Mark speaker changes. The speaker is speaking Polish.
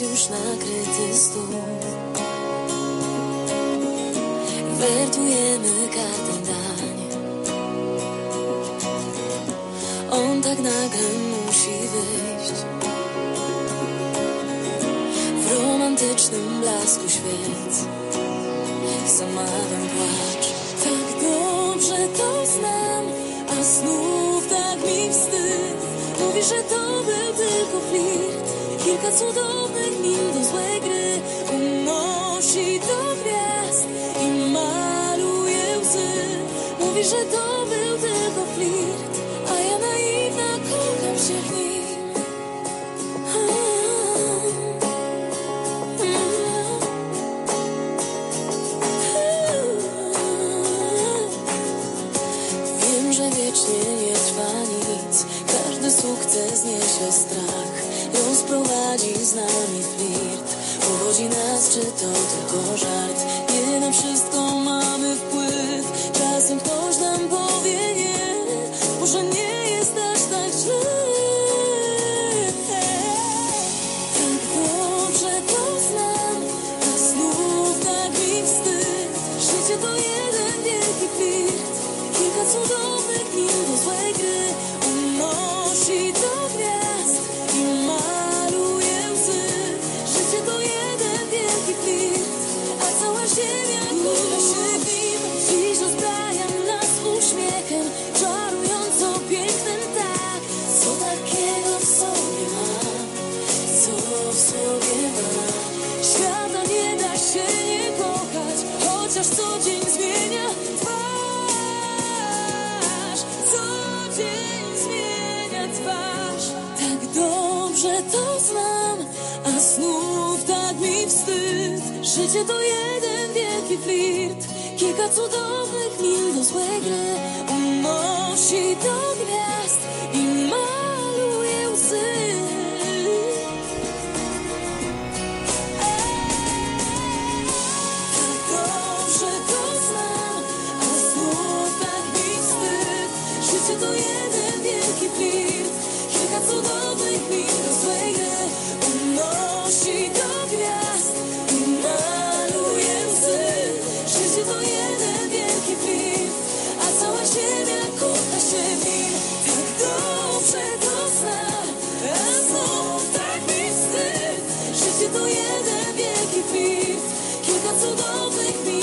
Speaker 1: już nakryty stół. Wertujemy kartę dań. On tak nagle musi wyjść. W romantycznym blasku świec zamawiam płacz. Tak dobrze to znam, a znów tak mi wstyd. Mówi, że to był tylko flirt. Kilka cudownych wiecznie nie trwa nic. Każdy sukces niesie strach Rozprowadzi z nami flirt. Uwodzi nas, czy to tylko żart? Nie na wszystko mamy wpływ. Czasem ktoś nam powie nie. Może nie jest aż tak źle. Tak dobrze to znam A znów tak mi wstyd. Życie to jeden wielki flirt. Kilka cudownych min do złej gry Chociaż co dzień zmienia twarz Co dzień zmienia twarz. Tak dobrze to znam A znów tak mi wstyd. Życie to jeden wielki flirt Kilka cudownych min do złej gry. Unosi do gwiazd to jeden wielki flirt Kilka cudownych mi rozłej Unosi do gwiazd. I maluje łzy. Życie to jeden wielki flirt A cała ziemia kucha się w nim Tak dobrze to A znów tak mi wstyd. Życie to jeden wielki flirt Kilka cudownych mi